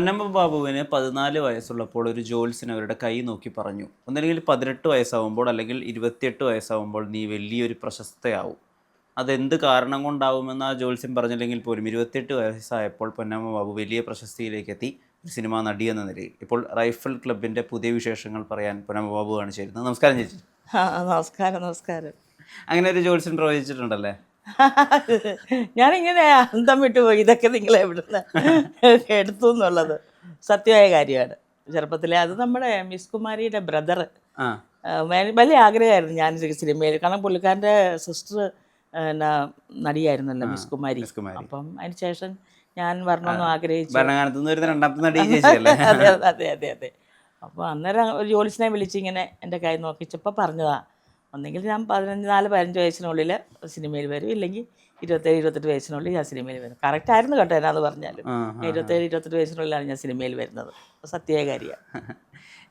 പൊന്നമ്മ ബാബുവിന് പതിനാല് വയസ്സുള്ളപ്പോൾ ഒരു ജോത്സ്യൻ അവരുടെ കൈ നോക്കി പറഞ്ഞു. ഒന്നല്ലെങ്കിൽ പതിനെട്ട് വയസ്സാവുമ്പോൾ അല്ലെങ്കിൽ ഇരുപത്തിയെട്ട് വയസ്സാവുമ്പോൾ നീ വലിയൊരു പ്രശസ്തയാവും. അതെന്ത് കാരണം കൊണ്ടാവുമെന്ന് ആ ജോത്സ്യൻ പറഞ്ഞില്ലെങ്കിൽ പോലും ഇരുപത്തിയെട്ട് വയസ്സായപ്പോൾ പൊന്നമ്മ ബാബു വലിയ പ്രശസ്തിയിലേക്ക് എത്തി ഒരു സിനിമാ നടി എന്ന നിലയിൽ. ഇപ്പോൾ റൈഫിൾ ക്ലബിന്റെ പുതിയ വിശേഷങ്ങൾ പറയാൻ പൊന്നമ്മ ബാബുവാണ് ചേരുന്നത് നമസ്കാരം ചേച്ചി. നമസ്കാരം നമസ്കാരം. അങ്ങനെ ഒരു ജോത്സ്യൻ പ്രവചിച്ചിട്ടുണ്ടല്ലേ? ഞാനിങ്ങനെ അന്തം വിട്ടു പോയി. ഇതൊക്കെ നിങ്ങൾ എവിടുന്ന് എടുത്തു എന്നുള്ളത് സത്യമായ കാര്യമാണ്. ചെറുപ്പത്തിലെ അത് നമ്മുടെ മിസ് കുമാരിയുടെ ബ്രദർ വലിയ ആഗ്രഹമായിരുന്നു ഞാൻ സിനിമയിൽ. കാരണം പുള്ളിക്കാരന്റെ സിസ്റ്റർ എന്നാ നടിയായിരുന്നല്ലോ മിസ് കുമാരി. അപ്പം അതിന് ശേഷം ഞാൻ വരണമെന്ന് ആഗ്രഹിച്ചു. അതെ അതെ അതെ അതെ. അപ്പോൾ അന്നേരം ഒരു ജോലിസിനെ വിളിച്ചിങ്ങനെ എന്റെ കൈ നോക്കിച്ചപ്പോൾ പറഞ്ഞതാ ഒന്നെങ്കിൽ ഞാൻ പതിനഞ്ച് നാല് പതിനഞ്ച് വയസ്സിനുള്ളിൽ സിനിമയിൽ വരും. ഇല്ലെങ്കിൽ ഇരുപത്തേഴ് ഇരുപത്തെട്ട് വയസ്സിനുള്ളിൽ ഞാൻ സിനിമയിൽ വരും. കറക്റ്റ് ആയിരുന്നു കേട്ടോ എന്നാന്ന് പറഞ്ഞാലും. ഇരുപത്തേഴ് ഇരുപത്തെട്ട് വയസ്സിനുള്ളിലാണ് ഞാൻ സിനിമയിൽ വരുന്നത്. സത്യമായ കാര്യമാണ്.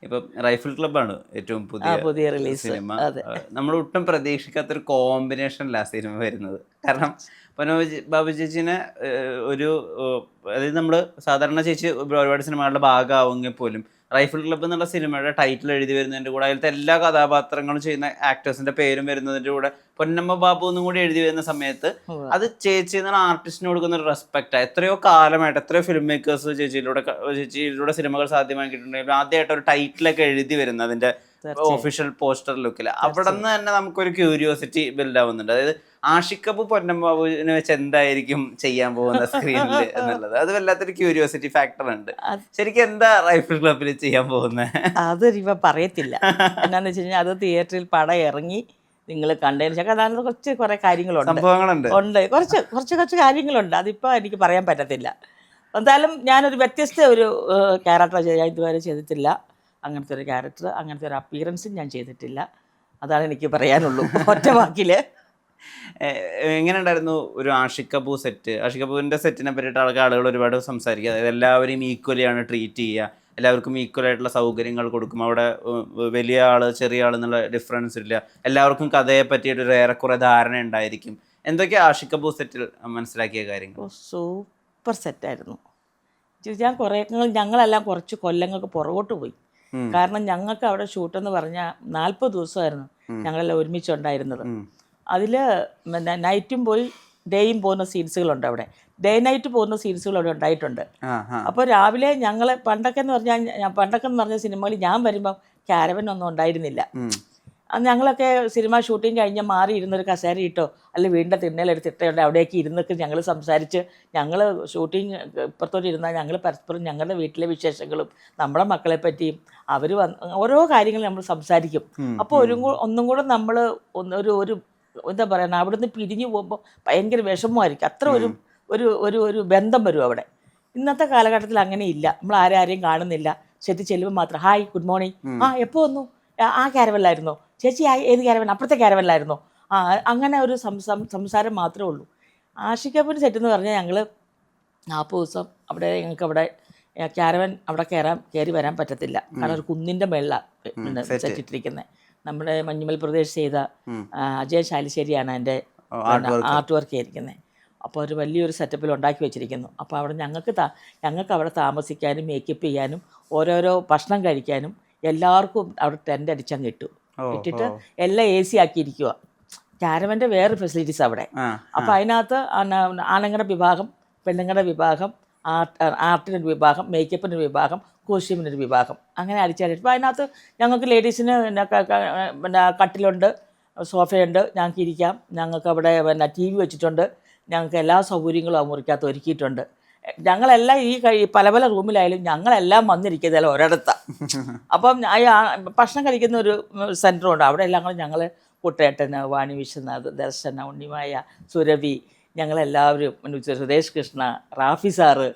ഇപ്പം റൈഫിൾ ക്ലബ്ബാണ് ഏറ്റവും പുതിയ പുതിയ റിലീസ് സിനിമ. അതെ. നമ്മൾ ഒട്ടും പ്രതീക്ഷിക്കാത്തൊരു കോമ്പിനേഷനല്ല സിനിമ വരുന്നത്. കാരണം പനോജ് ബാബു ചേച്ചിനെ ഒരു അതായത് നമ്മൾ സാധാരണ ചേച്ചി ഒരുപാട് സിനിമകളുടെ ഭാഗമാവുമെങ്കിൽ പോലും റൈഫിൾ ക്ലബ്ബ് എന്നുള്ള സിനിമയുടെ ടൈറ്റിൽ എഴുതി വരുന്നതിന്റെ കൂടെ അതിലത്തെ എല്ലാ കഥാപാത്രങ്ങളും ചെയ്യുന്ന ആക്ടേഴ്സിന്റെ പേരും വരുന്നതിന്റെ കൂടെ പൊന്നമ്മ ബാബു എന്നും കൂടി എഴുതി വരുന്ന സമയത്ത് അത് ചേച്ചി എന്നുള്ള ആർട്ടിസ്റ്റിന് കൊടുക്കുന്ന ഒരു റെസ്പെക്റ്റ് എത്രയോ കാലമായിട്ട് എത്രയോ ഫിലിം മേക്കേഴ്സ് ചേച്ചിയിലൂടെ ചേച്ചിയിലൂടെ സിനിമകൾ സാധ്യമാക്കിയിട്ടുണ്ടെങ്കിൽ ആദ്യമായിട്ട് ഒരു ടൈറ്റിലൊക്കെ എഴുതി വരുന്നത് അതിന്റെ ഒഫീഷ്യൽ പോസ്റ്റർ ലുക്കിൽ അവിടെ നിന്ന് തന്നെ നമുക്കൊരു ക്യൂരിയോസിറ്റി ബിൽഡ് ആവുന്നുണ്ട്. അതായത് ആഷിക്കബ് പൊന്നമ്പാബുവിനെ വെച്ച് എന്തായിരിക്കും ചെയ്യാൻ പോകുന്ന സ്ക്രീനിൽ എന്നുള്ളത്. അത് വല്ലാത്തൊരു ക്യൂരിയോസിറ്റി ഫാക്ടർ ഉണ്ട്. ശരിക്കും എന്താ റൈഫിൾ ക്ലബിൽ ചെയ്യാൻ പോകുന്നത് അത് ഇവ പറയത്തില്ല. എന്നാന്ന് വെച്ച് കഴിഞ്ഞാൽ അത് തിയേറ്ററിൽ പടം ഇറങ്ങി നിങ്ങൾ കണ്ടതിന് ശേഷം. അതാണ് കുറച്ച് കുറേ കാര്യങ്ങളുണ്ട്. സംഭവങ്ങളുണ്ട്. ഉണ്ട്. കുറച്ച് കുറച്ച് കുറച്ച് കാര്യങ്ങളുണ്ട്. അതിപ്പോൾ എനിക്ക് പറയാൻ പറ്റത്തില്ല. എന്തായാലും ഞാനൊരു വ്യത്യസ്ത ഒരു ക്യാരക്ടർ ഞാൻ ഇതുവരെ ചെയ്തിട്ടില്ല. അങ്ങനത്തെ ഒരു ക്യാരക്ടർ അങ്ങനത്തെ ഒരു അപ്പിയറൻസും ഞാൻ ചെയ്തിട്ടില്ല. അതാണ് എനിക്ക് പറയാനുള്ളൂ. ഒറ്റ വാക്കിൽ എങ്ങനെ ഉണ്ടായിരുന്നു ഒരു ആഷിക് കപൂർ സെറ്റ് ആഷിക് കപൂറിന്റെ സെറ്റിനെ പറ്റിയിട്ട് ആൾക്ക് ആളുകൾ ഒരുപാട് സംസാരിക്കുക. അതായത് എല്ലാവരെയും ഈക്വലി ആണ് ട്രീറ്റ് ചെയ്യുക. എല്ലാവർക്കും ഈക്വൽ ആയിട്ടുള്ള സൗകര്യങ്ങൾ കൊടുക്കും. അവിടെ വലിയ ആൾ ചെറിയ ആൾ എന്നുള്ള ഡിഫറൻസ് ഇല്ല. എല്ലാവർക്കും കഥയെ പറ്റിയിട്ട് ഒരു ഏറെക്കുറെ ധാരണ ഉണ്ടായിരിക്കും. എന്തൊക്കെ ആഷിക് കപൂർ സെറ്റിൽ മനസ്സിലാക്കിയ കാര്യങ്ങൾ? സൂപ്പർ സെറ്റായിരുന്നു ഞാൻ കുറേ ഞങ്ങളെല്ലാം കുറച്ച് കൊല്ലങ്ങൾക്ക് പുറകോട്ട് പോയി. കാരണം ഞങ്ങൾക്ക് അവിടെ ഷൂട്ട് എന്ന് പറഞ്ഞാൽ നാൽപ്പത് ദിവസമായിരുന്നു ഞങ്ങളെല്ലാം ഒരുമിച്ചുണ്ടായിരുന്നത്. അതിൽ നൈറ്റും പോയി ഡേയും പോകുന്ന സീൻസുകളുണ്ട് അവിടെ. ഡേ നൈറ്റ് പോകുന്ന സീൻസുകൾ അവിടെ ഉണ്ടായിട്ടുണ്ട്. അപ്പോൾ രാവിലെ ഞങ്ങൾ പണ്ടൊക്കെ എന്ന് പറഞ്ഞാൽ പണ്ടൊക്കെ എന്ന് പറഞ്ഞ സിനിമകളിൽ ഞാൻ വരുമ്പോൾ ക്യാരവൻ ഒന്നും ഉണ്ടായിരുന്നില്ല ഞങ്ങളൊക്കെ സിനിമ ഷൂട്ടിങ് കഴിഞ്ഞ് മാറി ഇരുന്നൊരു കസേര ഇട്ടോ അല്ലെങ്കിൽ വീടിന്റെ തിണ്ണയിലെടുത്തിട്ടുണ്ട് അവിടേക്ക് ഇരുന്നൊക്കെ ഞങ്ങൾ സംസാരിച്ച് ഞങ്ങൾ ഷൂട്ടിങ് ഇപ്പുറത്തോട്ട് ഇരുന്നാൽ ഞങ്ങൾ പരസ്പരം ഞങ്ങളുടെ വീട്ടിലെ വിശേഷങ്ങളും നമ്മുടെ മക്കളെ പറ്റിയും അവർ വന്ന് ഓരോ കാര്യങ്ങൾ നമ്മൾ സംസാരിക്കും. അപ്പോൾ ഒരു ഒന്നും കൂടെ നമ്മൾ ഒന്ന് ഒരു ഒരു എന്താ പറയുക അവിടുന്ന് പിരിഞ്ഞു പോകുമ്പോൾ ഭയങ്കര വിഷമമായിരിക്കും. അത്ര ഒരു ഒരു ഒരു ഒരു ബന്ധം വരും അവിടെ. ഇന്നത്തെ കാലഘട്ടത്തിൽ അങ്ങനെ ഇല്ല. നമ്മൾ ആരും ആരെയും കാണുന്നില്ല. ശരി ചെല്ലുമ്പോൾ മാത്രം ഹായ് ഗുഡ് മോർണിംഗ്. ആ എപ്പോൾ വന്നു? ആ, ക്യാരവനിലായിരുന്നോ ചേച്ചി ആ ഏത് ക്യാരവൻ അപ്പുറത്തെ ക്യാരവനിലായിരുന്നോ ആ അങ്ങനെ ഒരു സംസം സംസാരം മാത്രമേ ഉള്ളൂ. ആഷിക്കപ്പൻ സെറ്റ് എന്ന് പറഞ്ഞാൽ ഞങ്ങൾ നാൽപ്പത് ദിവസം അവിടെ ഞങ്ങൾക്ക് അവിടെ ക്യാരവൻ അവിടെ കയറാൻ കയറി വരാൻ പറ്റത്തില്ല. കാരണം ഒരു കുന്നിന്റെ മേളിലാണ് സെറ്റിട്ടിരിക്കുന്നത് നമ്മുടെ മഞ്ഞുമൽ പ്രദേശ് ചെയ്ത അജയ് ശാലിശ്ശേരിയാണ് എന്റെ. ആർട്ട് വർക്ക് ചെയ്തിരിക്കുന്നത് അപ്പോൾ ഒരു വലിയൊരു സെറ്റപ്പിൽ ഉണ്ടാക്കി വെച്ചിരിക്കുന്നു. അപ്പോൾ അവിടെ ഞങ്ങൾക്ക് താ ഞങ്ങൾക്ക് അവിടെ താമസിക്കാനും മേക്കപ്പ് ചെയ്യാനും ഓരോരോ ഭക്ഷണം കഴിക്കാനും എല്ലാവർക്കും അവിടെ ടെന്റ് അടിച്ചങ്ങ് ഇട്ടു. ഓ, ഇട്ടിട്ട് എല്ലാം എ സി ആക്കിയിരിക്കുക ക്യാരവന്റെ വേറെ ഫെസിലിറ്റീസ് അവിടെ. അപ്പോൾ അതിനകത്ത് ആണുങ്ങളുടെ വിഭാഗം പെണ്ണുങ്ങളുടെ വിഭാഗം ആർട്ട് ആർട്ടിനൊരു വിഭാഗം മേക്കപ്പിനൊരു വിഭാഗം കോസ്റ്റ്യൂമിനൊരു വിഭാഗം. അങ്ങനെ അടിച്ചാലും അപ്പോൾ അതിനകത്ത് ഞങ്ങൾക്ക് ലേഡീസിന് പിന്നെ കട്ടിലുണ്ട് സോഫയുണ്ട് ഞങ്ങൾക്ക് ഇരിക്കാം ഞങ്ങൾക്ക് അവിടെ പിന്നെ ടി വി വെച്ചിട്ടുണ്ട്. ഞങ്ങൾക്ക് എല്ലാ സൗകര്യങ്ങളും ആ മുറിക്കകത്ത് ഒരുക്കിയിട്ടുണ്ട്. ഞങ്ങളെല്ലാം ഈ കഴി പല പല റൂമിലായാലും ഞങ്ങളെല്ലാം വന്നിരിക്കുന്നതല്ല ഒരിടത്താണ് അപ്പം ഭക്ഷണം കഴിക്കുന്ന ഒരു സെന്റർ ഉണ്ട് അവിടെ എല്ലാം കൂടെ ഞങ്ങൾ കുട്ടേട്ടന് വാണി വിശ്വനാഥ് ദർശന ഉണ്ണിമായ സുരവി ഞങ്ങളെല്ലാവരും സുരേഷ് കൃഷ്ണ റാഫി സാറ്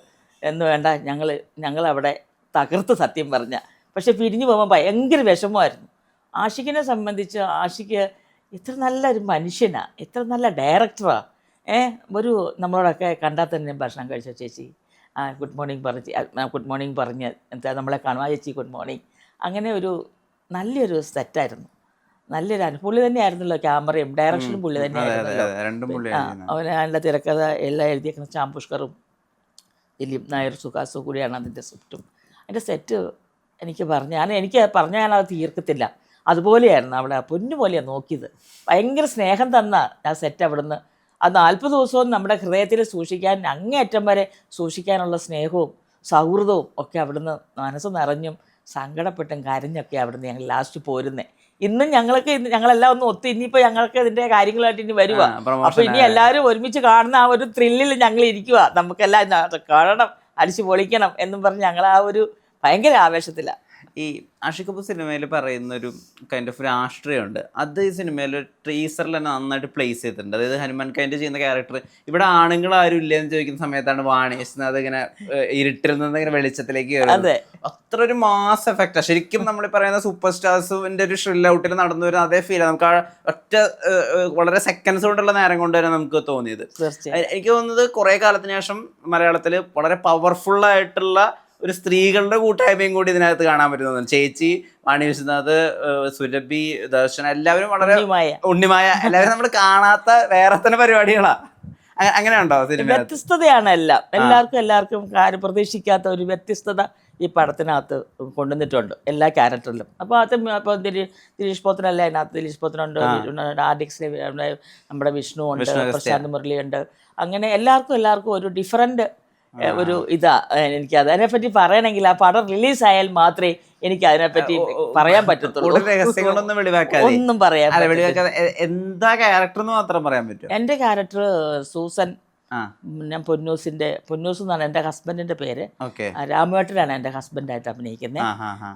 എന്ന് വേണ്ട ഞങ്ങൾ ഞങ്ങളവിടെ തകർത്ത് സത്യം പറഞ്ഞ. പക്ഷെ പിരിഞ്ഞു പോകുമ്പോൾ ഭയങ്കര വിഷമമായിരുന്നു. ആഷിഖിനെ സംബന്ധിച്ച് ആഷിക്ക് ഇത്ര നല്ലൊരു മനുഷ്യനാണ് ഇത്ര നല്ല ഡയറക്ടറാണ് ഏ ഒരു നമ്മളോടൊക്കെ കണ്ടാൽ തന്നെ ഭക്ഷണം കഴിച്ചോ ചേച്ചി? ആ ഗുഡ് മോർണിംഗ് പറഞ്ഞ് ഗുഡ് മോർണിംഗ് പറഞ്ഞ് എന്താ നമ്മളെ കാണുക ചേച്ചി ഗുഡ് മോർണിംഗ് അങ്ങനെ ഒരു നല്ലൊരു സെറ്റായിരുന്നു നല്ലൊരു അനുഭവം പുള്ളി തന്നെയായിരുന്നല്ലോ ക്യാമറയും ഡയറക്ഷനും പുള്ളി തന്നെയായിരുന്നു അവന് അതിന്റെ തിരക്കഥ എല്ലാം എഴുതിയേക്കുന്ന ചാമ്പുഷ്കറും ദിലീപ് നായർ സുഹാസു കൂടിയാണ് അതിന്റെ സ്ക്രിപ്റ്റും അതിന്റെ സെറ്റ് എനിക്ക് പറഞ്ഞു ഞാൻ എനിക്ക് പറഞ്ഞാൽ ഞാനത് തീർക്കത്തില്ല. അതുപോലെയായിരുന്നു അവിടെ പൊന്നു പോലെയാണ് നോക്കിയത്. ഭയങ്കര സ്നേഹം തന്ന ആ സെറ്റ് അവിടുന്ന്. അത് നാൽപ്പത് ദിവസവും നമ്മുടെ ഹൃദയത്തിൽ സൂക്ഷിക്കാൻ അങ്ങേയറ്റം വരെ സൂക്ഷിക്കാനുള്ള സ്നേഹവും സൗഹൃദവും ഒക്കെ അവിടുന്ന് മനസ്സ് നിറഞ്ഞും സങ്കടപ്പെട്ടും കരഞ്ഞൊക്കെ അവിടുന്ന് ഞങ്ങൾ ലാസ്റ്റ് പോരുന്നേ. ഇന്നും ഞങ്ങൾക്ക് ഇന്ന് ഞങ്ങളെല്ലാം ഒന്ന് ഒത്തു ഇനിയിപ്പോൾ ഞങ്ങൾക്ക് ഇതിന്റെ കാര്യങ്ങളായിട്ട് ഇനി വരുക അപ്പോൾ ഇനി എല്ലാവരും ഒരുമിച്ച് കാണുന്ന ആ ഒരു ത്രില്ലിൽ ഞങ്ങൾ ഇരിക്കുക നമുക്കെല്ലാം കാണണം അടിച്ചു പൊളിക്കണം എന്നും പറഞ്ഞ് ഞങ്ങൾ ആ ഒരു ഭയങ്കര ആവേശത്തിലാണ് ഈ ആഷിഖ് കപൂർ സിനിമയിൽ പറയുന്ന ഒരു കൈൻഡ് ഓഫ് രാഷ്ട്രീയമുണ്ട്. അത് ഈ സിനിമയിൽ ട്രീസറിൽ തന്നെ നന്നായിട്ട് പ്ലേസ് ചെയ്തിട്ടുണ്ട്. അതായത് ഹനുമാൻ കൈന്റെ ചെയ്യുന്ന ക്യാരക്ടർ ഇവിടെ ആണുങ്ങൾ ആരും ഇല്ലെന്ന് ചോദിക്കുന്ന സമയത്താണ് വാണേഷ് അതിങ്ങനെ ഇരുട്ടിൽ നിന്ന് ഇങ്ങനെ വെളിച്ചത്തിലേക്ക് കയറുന്നത് അതെ. അത്ര ഒരു മാസ് എഫക്റ്റാണ് ശരിക്കും നമ്മൾ പറയുന്ന സൂപ്പർ സ്റ്റാർസിന്റെ ഒരു ഷ്രിൽ ഔട്ടിൽ നടന്നു വരുന്ന അതേ ഫീൽ നമുക്ക് ആ ഒറ്റ വളരെ സെക്കൻഡ്സ് കൊണ്ടുള്ള നേരം കൊണ്ട് തന്നെ നമുക്ക് തോന്നിയത്. എനിക്ക് തോന്നുന്നത് കുറേ കാലത്തിന് ശേഷം മലയാളത്തിൽ വളരെ പവർഫുൾ ആയിട്ടുള്ള ഒരു സ്ത്രീകളുടെ കൂട്ടായ്മയും കൂടി ഇതിനകത്ത് കാണാൻ പറ്റുന്നതാണ് ചേച്ചി മാണി വിശ്വനാഥ് സുരഭി ദർശന എല്ലാവരും വളരെ ഉണ്ണിമായ. എല്ലാവരും നമ്മൾ കാണാത്ത വേറെ തന്നെ പരിപാടികളാ. അങ്ങനെയുണ്ടോ അങ്ങനെ ഉണ്ടോ സിനിമ വ്യത്യസ്തതയാണ് എല്ലാം. എല്ലാവർക്കും എല്ലാവർക്കും കാര്യം പ്രതീക്ഷിക്കാത്ത ഒരു വ്യത്യസ്തത ഈ പടത്തിനകത്ത് കൊണ്ടുവന്നിട്ടുണ്ട് എല്ലാ ക്യാരക്ടറിലും. അപ്പോൾ അത് ഇപ്പോൾ ദിലീഷ് പോത്തനല്ല അതിനകത്ത് ദിലീഷ് പോത്തനുണ്ട്. ആർഡിക്സിലെ നമ്മുടെ വിഷ്ണു ഉണ്ട് പ്രശാന്ത് മുരളി ഉണ്ട് അങ്ങനെ എല്ലാവർക്കും എല്ലാവർക്കും ഒരു ഡിഫറന്റ് ഒരു ഇതാ എനിക്ക് അതിനെപ്പറ്റി പറയണമെങ്കിൽ ആ പടം റിലീസ് ആയാൽ മാത്രമേ എനിക്ക് അതിനെപ്പറ്റി പറയാൻ പറ്റത്തുള്ളൂ. രഹസ്യങ്ങളൊന്നും വെളിവാക്കാതെ. ഒന്നും പറയാൻ. എന്താ ക്യാരക്ടർ എന്ന് മാത്രം പറയാൻ പറ്റും എന്റെ ക്യാരക്ടർ സൂസൻ ഞാൻ പൊന്നൂസിന്റെ പൊന്നൂസ് എന്നാണ് എന്റെ ഹസ്ബൻഡിന്റെ പേര്. രാമേട്ടനാണ് രാമുവേട്ടനാണ് എന്റെ ഹസ്ബൻഡായിട്ട് അഭിനയിക്കുന്നത്.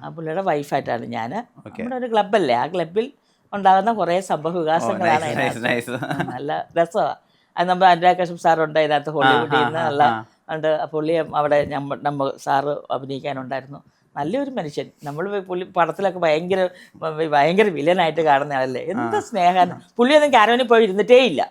ആ പുള്ളിയുടെ വൈഫായിട്ടാണ് ഞാൻ. നമ്മുടെ ഒരു ക്ലബ്ബല്ലേ ആ ക്ലബ്ബിൽ ഉണ്ടാകുന്ന കുറേ സംഭവ വികാസങ്ങളാണ് നല്ല രസമാണ് അത് നമ്മൾ അനുരാഗ് കശ്യപ് സാറുണ്ട് അതിനകത്ത് ഹോളിവുഡിൽ നിന്ന് നല്ല ആ. ഉണ്ട് ആ പുള്ളി അവിടെ നമ്മൾ നമ്മൾ സാറ് അഭിനയിക്കാനുണ്ടായിരുന്നു. നല്ലൊരു മനുഷ്യൻ. നമ്മൾ പുള്ളി പടത്തിലൊക്കെ ഭയങ്കര ഭയങ്കര വില്ലനായിട്ട് കാണുന്ന ആളല്ലേ? എന്ത് സ്നേഹമാണ് പുള്ളിയൊന്നും കാരവനിൽ പോയി ഇരുന്നിട്ടേ ഇല്ല.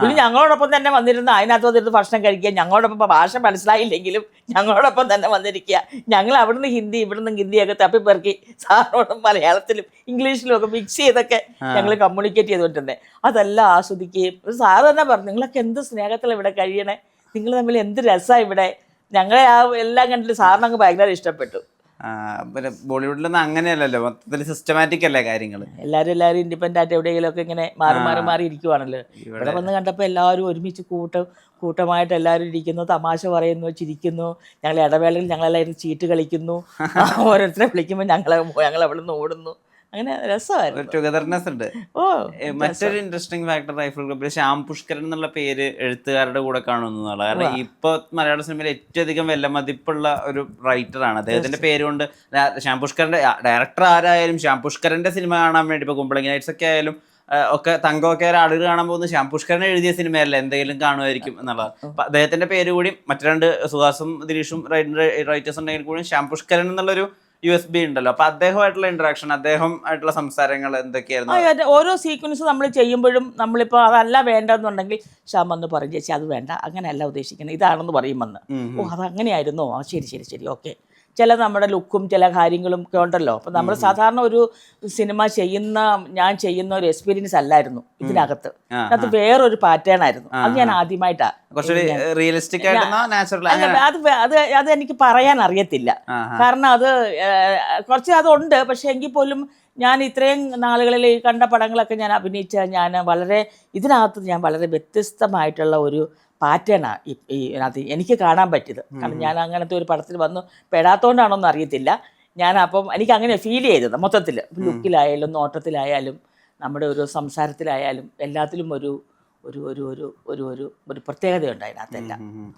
പുള്ളി ഞങ്ങളോടൊപ്പം തന്നെ വന്നിരുന്നു. അതിനകത്ത് വന്നിരുന്ന് ഭക്ഷണം കഴിക്കുക. ഞങ്ങളോടൊപ്പം ഭാഷ മനസ്സിലായില്ലെങ്കിലും ഞങ്ങളോടൊപ്പം തന്നെ വന്നിരിക്കുക. ഞങ്ങൾ അവിടുന്ന് ഹിന്ദി ഇവിടുന്ന് ഹിന്ദിയൊക്കെ തപ്പിപ്പെറുക്കി സാറിനോടും മലയാളത്തിലും ഇംഗ്ലീഷിലും ഒക്കെ മിക്സ് ചെയ്തൊക്കെ ഞങ്ങൾ കമ്മ്യൂണിക്കേറ്റ് ചെയ്തുകൊണ്ടിരുന്നത് അതെല്ലാം ആസ്വദിക്കുകയും. സാറ് തന്നെ പറഞ്ഞു നിങ്ങളൊക്കെ എന്ത് സ്നേഹത്തിൽ ഇവിടെ കഴിയണേ? നിങ്ങൾ തമ്മിൽ എന്ത് രസമാണ് ഇവിടെ? ഞങ്ങളെ ആ എല്ലാം കണ്ടിട്ട് സാറിന് അങ്ങ് ഭയങ്കര ഇഷ്ടപ്പെട്ടു. പിന്നെ ബോളിവുഡിലൊന്നും അങ്ങനെയല്ലല്ലോ. മൊത്തത്തിൽ സിസ്റ്റമാറ്റിക് അല്ലേ കാര്യങ്ങൾ എല്ലാവരും എല്ലാവരും ഇൻഡിപെൻഡന്റ് ആയിട്ട് എവിടെയെങ്കിലുമൊക്കെ ഇങ്ങനെ മാറി മാറി മാറി ഇരിക്കുവാണല്ലോ. ഇവിടെ വന്ന് കണ്ടപ്പോൾ എല്ലാവരും ഒരുമിച്ച് കൂട്ടം കൂട്ടമായിട്ട് എല്ലാവരും ഇരിക്കുന്നു തമാശ പറയുന്നു ചിരിക്കുന്നു. ഞങ്ങൾ ഇടവേളയിൽ ഞങ്ങളെല്ലാവരും ചീട്ട് കളിക്കുന്നു. ഓരോരുത്തരെ വിളിക്കുമ്പോൾ ഞങ്ങൾ ഞങ്ങൾ അവിടെ നിന്ന് ഓടുന്നു. അങ്ങനെ രസമായിരുന്നു. ടുഗദർനെസ് ഉണ്ട്. ഓ മറ്റൊരു ഇൻട്രസ്റ്റിംഗ് ഫാക്ടർ റൈഫിൾ ഗ്രൂപ്പിൽ ശ്യാം പുഷ്കരൻ എന്നുള്ള പേര് എഴുത്തുകാരുടെ കൂടെ കാണുന്നതാണ്. കാരണം ഇപ്പൊ മലയാള സിനിമയിൽ ഏറ്റവും അധികം വിലമതിപ്പുള്ള ഒരു റൈറ്റർ ആണ്. അദ്ദേഹത്തിന്റെ പേര് കൊണ്ട് ശ്യാം പുഷ്കരന്റെ ഡയറക്ടർ ആരായാലും ശ്യാം പുഷ്കരന്റെ സിനിമ കാണാൻ വേണ്ടി ഇപ്പൊ കുമ്പളങ്ങി നൈറ്റ്സ് ഒക്കെ ആയാലും ഒക്കെ തങ്കമൊക്കെ ആളുകൾ കാണാൻ പോകുന്ന ശ്യാം പുഷ്കരൻ എഴുതിയ സിനിമയല്ല? എന്തെങ്കിലും കാണുമായിരിക്കും എന്നുള്ളത്. അപ്പൊ അദ്ദേഹത്തിന്റെ പേര് കൂടി മറ്റു രണ്ട് സുഹാസും ദിലീഷും റൈറ്റേഴ്സ് ഉണ്ടെങ്കിൽ കൂടി ശ്യാം പുഷ്കരൻ എന്നുള്ളൊരു യു എസ് ബി ഉണ്ടല്ലോ. അപ്പൊ അദ്ദേഹമായിട്ടുള്ള ഇന്ററാക്ഷൻ അദ്ദേഹം ആയിട്ടുള്ള സംസാരങ്ങൾ എന്തൊക്കെയായിരുന്നു? ഓരോ സീക്വൻസ് നമ്മൾ ചെയ്യുമ്പോഴും നമ്മളിപ്പോ അതല്ല വേണ്ടെന്നുണ്ടെങ്കിൽ ശ്യാം വന്ന് പറയും ചേച്ചി അത് വേണ്ട. അങ്ങനെയല്ല ഉദ്ദേശിക്കുന്നത് ഇതാണെന്ന് പറയും വന്ന്. ഓ അത് അങ്ങനെയായിരുന്നോ ശരി ശരി ശരി. ഓക്കെ. ചില നമ്മുടെ ലുക്കും ചില കാര്യങ്ങളും ഒക്കെ ഉണ്ടല്ലോ. അപ്പം നമ്മൾ സാധാരണ ഒരു സിനിമ ചെയ്യുന്ന ഞാൻ ചെയ്യുന്ന ഒരു എക്സ്പീരിയൻസ് അല്ലായിരുന്നു ഇതിനകത്ത്. അത് വേറൊരു പാറ്റേൺ ആയിരുന്നു. അത് ഞാൻ ആദ്യമായിട്ടാണ് റിയലിസ്റ്റിക് അത് അത് അത് എനിക്ക് പറയാൻ അറിയത്തില്ല. കാരണം അത് കുറച്ച് അതുണ്ട് പക്ഷെ എങ്കിൽ പോലും ഞാൻ ഇത്രയും നാളുകളിൽ ഈ കണ്ട പടങ്ങളൊക്കെ ഞാൻ അഭിനയിച്ച ഞാൻ വളരെ ഇതിനകത്ത് ഞാൻ വളരെ വ്യത്യസ്തമായിട്ടുള്ള ഒരു പാറ്റേണാണ് ഈ ഇതിനകത്ത്. എനിക്ക് കാണാൻ പറ്റിയത്. കാരണം ഞാൻ അങ്ങനത്തെ ഒരു പടത്തിൽ വന്ന്. പെടാത്തോണ്ടാണോന്ന് അറിയത്തില്ല. ഞാൻ അപ്പം എനിക്ക് അങ്ങനെ ഫീൽ ചെയ്തത് മൊത്തത്തിൽ. ലുക്കിലായാലും നോട്ടത്തിലായാലും നമ്മുടെ ഒരു സംസാരത്തിലായാലും എല്ലാത്തിലും ഒരു ഒരു ഒരു ഒരു ഒരു ഒരു ഒരു പ്രത്യേകതയുണ്ട് അതിനകത്തെല്ലാം.